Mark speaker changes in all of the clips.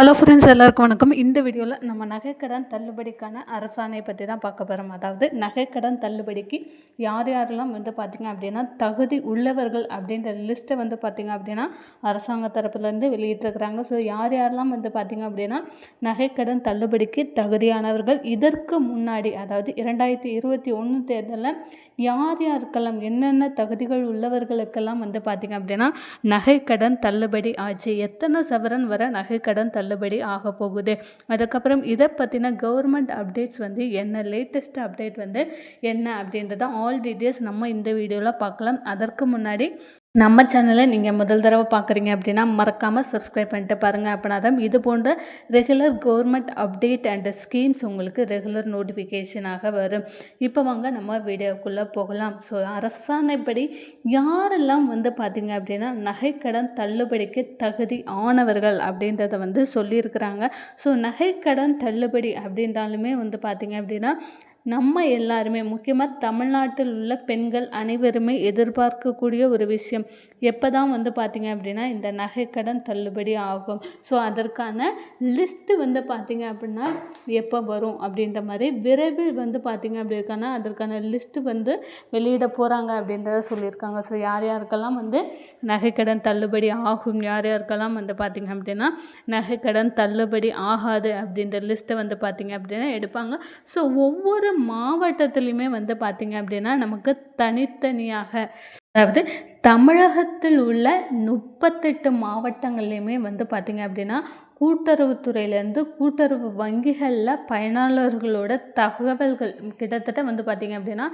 Speaker 1: Hello friends எல்லாருக்கும் வணக்கம். இந்த வீடியோவில் நம்ம நகைக்கடன் தள்ளுபடிக்கான அரசாணையை பற்றி தான் பார்க்க போகிறோம் அதாவது நகைக்கடன் தள்ளுபடிக்கு யார் யாரெல்லாம் வந்து பார்த்திங்க அப்படின்னா தகுதி உள்ளவர்கள் அப்படின்ற லிஸ்ட்டை வந்து பார்த்திங்க அப்படின்னா அரசாங்க தரப்புலேருந்து வெளியிட்டிருக்கிறாங்க. ஸோ யார் யாரெல்லாம் வந்து பார்த்திங்க அப்படின்னா நகைக்கடன் தள்ளுபடிக்கு தகுதியானவர்கள் இதற்கு முன்னாடி அதாவது இரண்டாயிரத்தி இருபத்தி ஒன்று தேர்தலில் யார் யாருக்கெல்லாம் என்னென்ன தகுதிகள் உள்ளவர்களுக்கெல்லாம் வந்து பார்த்திங்க அப்படின்னா நகைக்கடன் தள்ளுபடி ஆச்சு. எத்தனை சவரன் வர நகைக்கடன் நல்லபடி ஆக போகுது. அதுக்கப்புறம் இதை பற்றின கவர்மெண்ட் அப்டேட்ஸ் வந்து என்ன லேட்டஸ்ட் அப்டேட் வந்து என்ன அப்படின்றத ஆல் டீட்டெயில்ஸ் நம்ம இந்த வீடியோவில் பார்க்கலாம். அதற்கு முன்னாடி நம்ம சேனலை நீங்கள் முதல் தடவை பார்க்குறீங்க அப்படின்னா மறக்காமல் சப்ஸ்கிரைப் பண்ணிட்டு பாருங்கள் அப்படின்னா தான் இது போன்ற regular government update and schemes உங்களுக்கு ரெகுலர் நோட்டிஃபிகேஷனாக வரும். இப்போ வாங்க நம்ம வீடியோக்குள்ளே போகலாம். ஸோ அரசாணைப்படி யாரெல்லாம் வந்து பார்த்திங்க அப்படின்னா நகைக்கடன் தள்ளுபடிக்கு தகுதி ஆனவர்கள் அப்படின்றத வந்து சொல்லியிருக்கிறாங்க. ஸோ நகைக்கடன் தள்ளுபடி அப்படின்றாலுமே வந்து பார்த்திங்க அப்படின்னா நம்ம எல்லாருமே முக்கியமாக தமிழ்நாட்டில் உள்ள பெண்கள் அனைவருமே எதிர்பார்க்கக்கூடிய ஒரு விஷயம். எப்போ தான் வந்து பார்த்திங்க அப்படின்னா இந்த நகைக்கடன் தள்ளுபடி ஆகும். ஸோ அதற்கான லிஸ்ட்டு வந்து பார்த்திங்க அப்படின்னா எப்போ வரும் அப்படின்ற மாதிரி விரைவில் வந்து பார்த்திங்க அப்படின்னா அதற்கான லிஸ்ட்டு வந்து வெளியிட போகிறாங்க அப்படின்றத சொல்லியிருக்காங்க. ஸோ யார் யாருக்கெல்லாம் வந்து நகைக்கடன் தள்ளுபடி ஆகும் யார் யாருக்கெல்லாம் வந்து பார்த்திங்க அப்படின்னா நகைக்கடன் தள்ளுபடி ஆகாது அப்படின்ற லிஸ்ட்டை வந்து பார்த்திங்க அப்படின்னா எடுப்பாங்க. ஸோ ஒவ்வொரு மாவட்டத்துலேயுமே வந்து பார்த்திங்க அப்படின்னா நமக்கு தனித்தனியாக அதாவது தமிழகத்தில் உள்ள முப்பத்தெட்டு மாவட்டங்கள்லையுமே வந்து பார்த்திங்க அப்படின்னா கூட்டுறவுத்துறையிலேருந்து கூட்டுறவு வங்கிகளில் பயனாளர்களோட தகவல்கள் கிட்டத்தட்ட வந்து பார்த்திங்க அப்படின்னா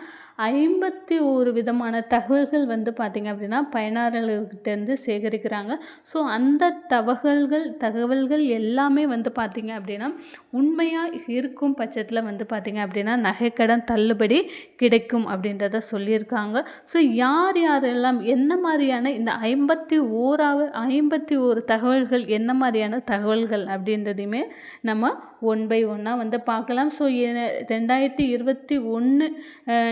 Speaker 1: ஐம்பத்தி ஒரு விதமான தகவல்கள் வந்து பார்த்திங்க அப்படின்னா பயனாளர்கள்கிட்டேருந்து சேகரிக்கிறாங்க. ஸோ அந்த தகவல்கள் தகவல்கள் எல்லாமே வந்து பார்த்திங்க அப்படின்னா உண்மையாக இருக்கும் பட்சத்தில் வந்து பார்த்திங்க அப்படின்னா நகைக்கடன் தள்ளுபடி கிடைக்கும் அப்படின்றத சொல்லியிருக்காங்க. ஸோ யார் யாரெல்லாம் என்ன மாதிரியான இந்த ஐம்பத்தி ஓராவது ஐம்பத்தி ஒரு தகவல்கள் என்ன மாதிரியான தகவல் தகவல்கள் அப்படின்றதையுமே நம்ம ஒன் பை ஒன்னாக வந்து பார்க்கலாம். ஸோ ரெண்டாயிரத்தி இருபத்தி ஒன்று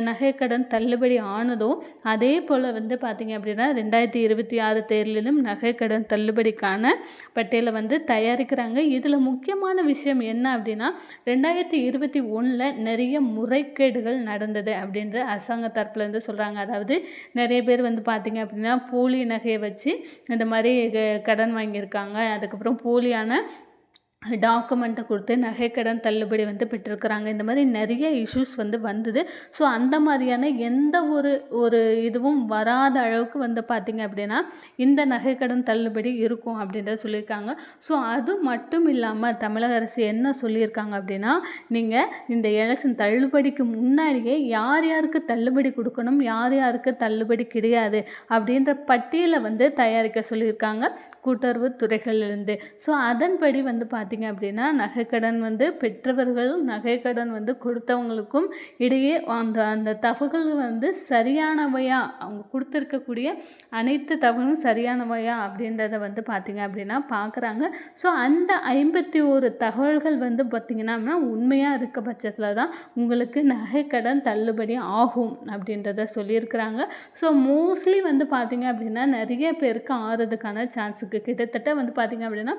Speaker 1: நகைக்கடன் தள்ளுபடி ஆனதும் அதே போல் வந்து பார்த்திங்க அப்படின்னா ரெண்டாயிரத்தி இருபத்தி ஆறு தேர்தலிலும் நகைக்கடன் தள்ளுபடிக்கான பட்டியலை வந்து தயாரிக்கிறாங்க. இதில் முக்கியமான விஷயம் என்ன அப்படின்னா ரெண்டாயிரத்தி இருபத்தி ஒன்றில் நிறைய முறைகேடுகள் நடந்தது அப்படின்ற அரசாங்க தரப்புலேருந்து சொல்கிறாங்க அதாவது நிறைய பேர் வந்து பார்த்திங்க அப்படின்னா போலி நகையை வச்சு இந்த மாதிரி கடன் வாங்கியிருக்காங்க. அதுக்கப்புறம் போலியான potrzebujemy, டாக்குமெண்ட்டை கொடுத்து நகைக்கடன் தள்ளுபடி வந்து பெற்றிருக்கிறாங்க. இந்த மாதிரி நிறைய இஷ்யூஸ் வந்து வந்தது. ஸோ அந்த மாதிரியான எந்த ஒரு ஒரு இதுவும் வராத அளவுக்கு வந்து பார்த்திங்க அப்படின்னா இந்த நகைக்கடன் தள்ளுபடி இருக்கும் அப்படின்றத சொல்லியிருக்காங்க. ஸோ அது மட்டும் இல்லாமல் தமிழக அரசு என்ன சொல்லியிருக்காங்க அப்படின்னா நீங்கள் இந்த எலெக்ஷன் தள்ளுபடிக்கு முன்னாடியே யார் யாருக்கு தள்ளுபடி கொடுக்கணும் யார் யாருக்கு தள்ளுபடி கிடையாது அப்படின்ற பட்டியலை வந்து தயாரிக்க சொல்லியிருக்காங்க கூட்டுறவு துறைகளிலிருந்து ஸோ அதன்படி வந்து பார்த்திங்க அப்படின்னா நகைக்கடன் வந்து பெற்றவர்களும் நகைக்கடன் வந்து கொடுத்தவங்களுக்கும் இடையே அந்த அந்த தகவல்கள் வந்து சரியானவையா? அவங்க கொடுத்துருக்கக்கூடிய அனைத்து தகவலும் சரியானவையா? அப்படின்றத வந்து பார்த்திங்க அப்படின்னா பார்க்குறாங்க. ஸோ அந்த ஐம்பத்தி ஒரு தகவல்கள் வந்து பார்த்திங்கன்னா உண்மையாக இருக்க பட்சத்தில் தான் உங்களுக்கு நகைக்கடன் தள்ளுபடி ஆகும் அப்படின்றத சொல்லியிருக்கிறாங்க. ஸோ மோஸ்ட்லி வந்து பார்த்திங்க அப்படின்னா நிறைய பேருக்கு ஆறுறதுக்கான சான்ஸுக்கு கிட்டத்தட்ட வந்து பார்த்திங்க அப்படின்னா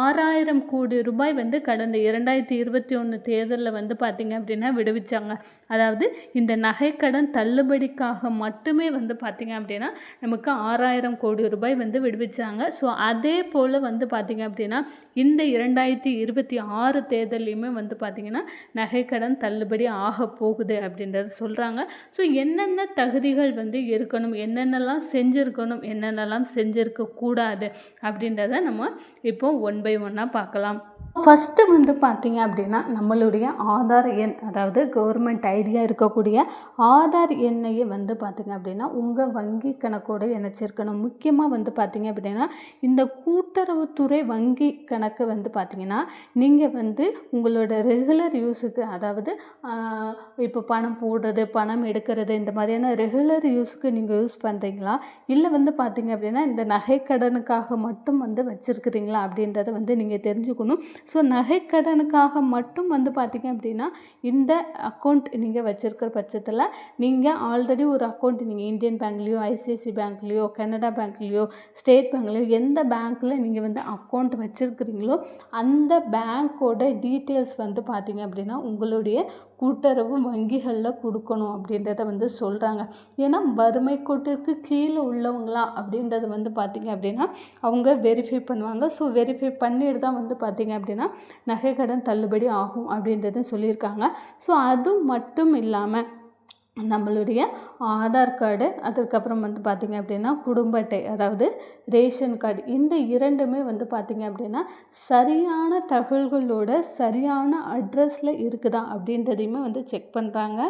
Speaker 1: ஆறாயிரம் கோடி ரூபாய் வந்து கடந்த இரண்டாயிரத்தி இருபத்தி ஒன்று தேர்தலில் வந்து பார்த்திங்க அப்படின்னா விடுவிச்சாங்க. அதாவது இந்த நகைக்கடன் தள்ளுபடிக்காக மட்டுமே வந்து பார்த்திங்க அப்படின்னா நமக்கு ஆறாயிரம் கோடி ரூபாய் வந்து விடுவிச்சாங்க. ஸோ அதே போல் வந்து பார்த்திங்க அப்படின்னா இந்த இரண்டாயிரத்தி இருபத்தி ஆறு தேர்தலையுமே வந்து பார்த்திங்கன்னா நகைக்கடன் தள்ளுபடி ஆக போகுது அப்படின்றது சொல்கிறாங்க ஸோ என்னென்ன தகுதிகள் வந்து இருக்கணும் என்னென்னலாம் செஞ்சுருக்கணும் என்னென்னலாம் செஞ்சுருக்க கூடாது அப்படின்றத நம்ம இப்போ ஒன் பை ஒன்னாக பார்க்கலாம். ஃபஸ்ட்டு வந்து பார்த்திங்க அப்படின்னா நம்மளுடைய ஆதார் எண் அதாவது கவர்மெண்ட் ஐடியா இருக்கக்கூடிய ஆதார் எண்ணையே வந்து பார்த்திங்க அப்படின்னா உங்கள் வங்கி கணக்கோடு இணைச்சிருக்கணும். முக்கியமாக வந்து பார்த்திங்க அப்படின்னா இந்த கூட்டுறவுத்துறை வங்கி கணக்கு வந்து பார்த்திங்கன்னா நீங்கள் வந்து உங்களோட ரெகுலர் யூஸுக்கு அதாவது இப்போ பணம் போடுறது பணம் எடுக்கிறது இந்த மாதிரியான ரெகுலர் யூஸுக்கு நீங்கள் யூஸ் பண்ணுறீங்களா இல்லை வந்து பார்த்திங்க அப்படின்னா இந்த நகைக்கடனுக்காக மட்டும் வந்து வச்சுருக்கிறீங்களா? அப்படின்றத வந்து நீங்கள் தெரிஞ்சுக்கணும். ஸோ நகைக்கடனுக்காக மட்டும் வந்து பார்த்திங்க அப்படின்னா இந்த அக்கௌண்ட் நீங்கள் வச்சுருக்கிற பட்சத்தில் நீங்கள் ஆல்ரெடி ஒரு அக்கௌண்ட் நீங்கள் இந்தியன் பேங்க்லேயோ ஐசிஐசி பேங்க்லேயோ கனடா பேங்க்லேயோ ஸ்டேட் பேங்க்லேயோ எந்த பேங்க்கில் நீங்கள் வந்து அக்கௌண்ட் வச்சுருக்கிறீங்களோ அந்த பேங்க்கோட டீட்டெயில்ஸ் வந்து பார்த்திங்க அப்படின்னா உங்களுடைய கூட்டுறவு வங்கிகளில் கொடுக்கணும் அப்படின்றத வந்து சொல்கிறாங்க ஏன்னா வறுமை கோட்டிற்கு கீழே உள்ளவங்களா அப்படின்றது வந்து பார்த்திங்க அப்படின்னா அவங்க வெரிஃபை பண்ணுவாங்க. ஸோ வெரிஃபை பண்ணிட்டு தான் வந்து பார்த்திங்க அப்படின்னா நகை கடன் தள்ளுபடி ஆகும் அப்படின்றதும் சொல்லியிருக்காங்க. ஸோ அது மட்டும் இல்லாமல் நம்மளுடைய ஆதார் கார்டு அதுக்கப்புறம் வந்து பார்த்திங்க அப்படின்னா குடும்ப அட்டை அதாவது ரேஷன் கார்டு இந்த இரண்டுமே வந்து பார்த்திங்க அப்படின்னா சரியான தகவல்களோட சரியான அட்ரஸில் இருக்குதா அப்படின்றதையுமே வந்து செக் பண்ணுறாங்க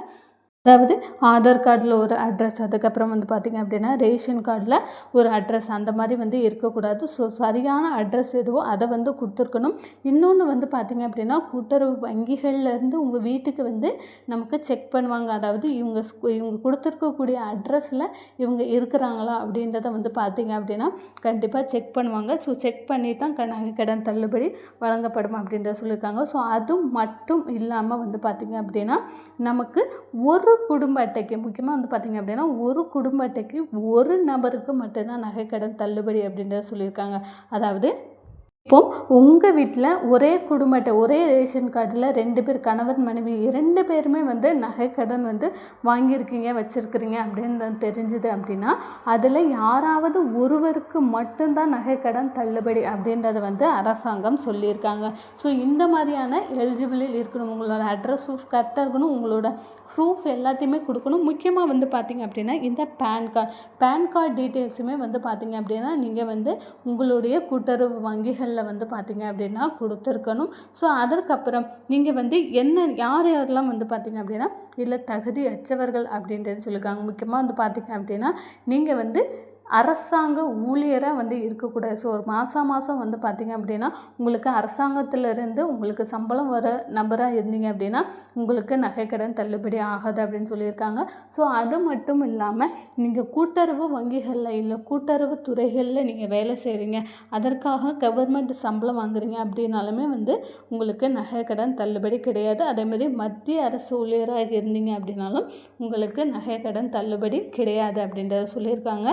Speaker 1: அதாவது ஆதார் கார்டில் ஒரு அட்ரஸ் அதுக்கப்புறம் வந்து பார்த்திங்க அப்படின்னா ரேஷன் கார்டில் ஒரு அட்ரஸ் அந்த மாதிரி வந்து இருக்கக்கூடாது. ஸோ சரியான அட்ரஸ் எதுவோ அதை வந்து கொடுத்துருக்கணும். இன்னொன்று வந்து பார்த்திங்க அப்படின்னா கூட்டுறவு வங்கிகள்லேருந்து உங்கள் வீட்டுக்கு வந்து நமக்கு செக் பண்ணுவாங்க. அதாவது இவங்க இவங்க கொடுத்துருக்கக்கூடிய அட்ரஸில் இவங்க இருக்கிறாங்களா அப்படின்றத வந்து பார்த்திங்க அப்படின்னா கண்டிப்பாக செக் பண்ணுவாங்க. ஸோ செக் பண்ணி தான் நகை கடன் தள்ளுபடி வழங்கப்படும் அப்படின்றத சொல்லியிருக்காங்க. ஸோ அது மட்டும் இல்லாமல் வந்து பார்த்திங்க அப்படின்னா நமக்கு ஒரு குடும்ப அட்டைக்கு முக்கியமாக வந்து பார்த்திங்க அப்படின்னா ஒரு குடும்ப அட்டைக்கு ஒரு நபருக்கு மட்டும்தான் நகைக்கடன் தள்ளுபடி அப்படின்றத சொல்லியிருக்காங்க. அதாவது இப்போது உங்கள் வீட்டில் ஒரே குடும்பத்தை ஒரே ரேஷன் கார்டில் ரெண்டு பேர் கணவன் மனைவி இரண்டு பேருமே வந்து நகைக்கடன் வந்து வாங்கியிருக்கீங்க வச்சுருக்கிறீங்க அப்படின்னு தெரிஞ்சுது அப்படின்னா அதில் யாராவது ஒருவருக்கு மட்டும்தான் நகைக்கடன் தள்ளுபடி அப்படின்றத வந்து அரசாங்கம் சொல்லியிருக்காங்க. ஸோ இந்த மாதிரியான எலிஜிபிளில் இருக்கணும் உங்களோட அட்ரஸ் ப்ரூஃப் கரெக்டாக இருக்கணும் உங்களோட ப்ரூஃப் எல்லாத்தையுமே கொடுக்கணும். முக்கியமாக வந்து பார்த்திங்க அப்படின்னா இந்த பேன் கார்டு பேன் கார்டு டீட்டெயில்ஸுமே வந்து பார்த்திங்க அப்படின்னா நீங்கள் வந்து உங்களுடைய கூட்டுறவு வங்கிகள் சேனலில் வந்து பார்த்திங்க அப்படின்னா கொடுத்துருக்கணும். ஸோ அதற்கப்புறம் நீங்கள் வந்து என்ன யார் யாரெல்லாம் வந்து பார்த்திங்க அப்படின்னா இதில் தகுதி அச்சவர்கள் அப்படின்றது சொல்லியிருக்காங்க முக்கியமாக வந்து பார்த்திங்க அப்படின்னா நீங்கள் வந்து அரசாங்க ஊழியராக வந்து இருக்கக்கூடாது. ஸோ ஒரு மாதம் மாதம் வந்து பார்த்திங்க அப்படின்னா உங்களுக்கு அரசாங்கத்திலேருந்து உங்களுக்கு சம்பளம் வர நபராக இருந்தீங்க அப்படின்னா உங்களுக்கு நகைக்கடன் தள்ளுபடி ஆகாது அப்படின்னு சொல்லியிருக்காங்க. ஸோ அது மட்டும் இல்லாமல் நீங்கள் கூட்டுறவு வங்கிகளில் இல்லை கூட்டுறவு துறைகளில் நீங்கள் வேலை செய்கிறீங்க அதற்காக கவர்மெண்ட் சம்பளம் வாங்குறீங்க அப்படின்னாலுமே வந்து உங்களுக்கு நகைக்கடன் தள்ளுபடி கிடையாது. அதேமாதிரி மத்திய அரசு ஊழியராக இருந்தீங்க அப்படின்னாலும் உங்களுக்கு நகைக்கடன் தள்ளுபடி கிடையாது அப்படின்றத சொல்லியிருக்காங்க.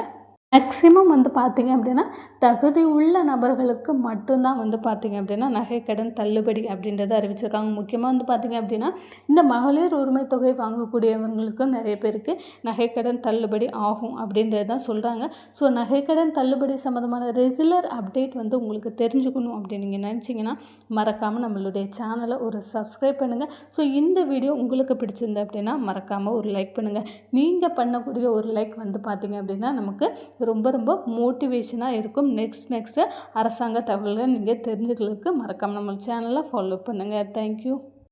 Speaker 1: மேக்ஸிமம் வந்து பார்த்திங்க அப்படின்னா தகுதி உள்ள நபர்களுக்கு மட்டும்தான் வந்து பார்த்திங்க அப்படின்னா நகைக்கடன் தள்ளுபடி அப்படின்றத அறிவிச்சிருக்காங்க. முக்கியமாக வந்து பார்த்திங்க அப்படின்னா இந்த மகளிர் உரிமை தொகை வாங்கக்கூடியவங்களுக்கும் நிறைய பேருக்கு நகைக்கடன் தள்ளுபடி ஆகும் அப்படின்றது தான் சொல்கிறாங்க ஸோ நகைக்கடன் தள்ளுபடி சம்மந்தமான ரெகுலர் அப்டேட் வந்து உங்களுக்கு தெரிஞ்சுக்கணும் அப்படின்னு நீங்கள் நினச்சிங்கன்னா மறக்காமல் நம்மளுடைய சேனலை ஒரு சப்ஸ்கிரைப் பண்ணுங்கள் ஸோ இந்த வீடியோ உங்களுக்கு பிடிச்சிருந்தது அப்படின்னா மறக்காமல் ஒரு லைக் பண்ணுங்கள் நீங்கள் பண்ணக்கூடிய ஒரு லைக் வந்து பார்த்திங்க அப்படின்னா நமக்கு ரொம்ப ரொம்ப மோட்டிவேஷனாக இருக்கும். நெக்ஸ்ட் நெக்ஸ்ட்டு அரசாங்க தகவல்கள் நீங்கள் தெரிஞ்சுக்கிறதுக்கு மறக்காமல் நம்ம சேனலை ஃபாலோ பண்ணுங்கள் தேங்க்யூ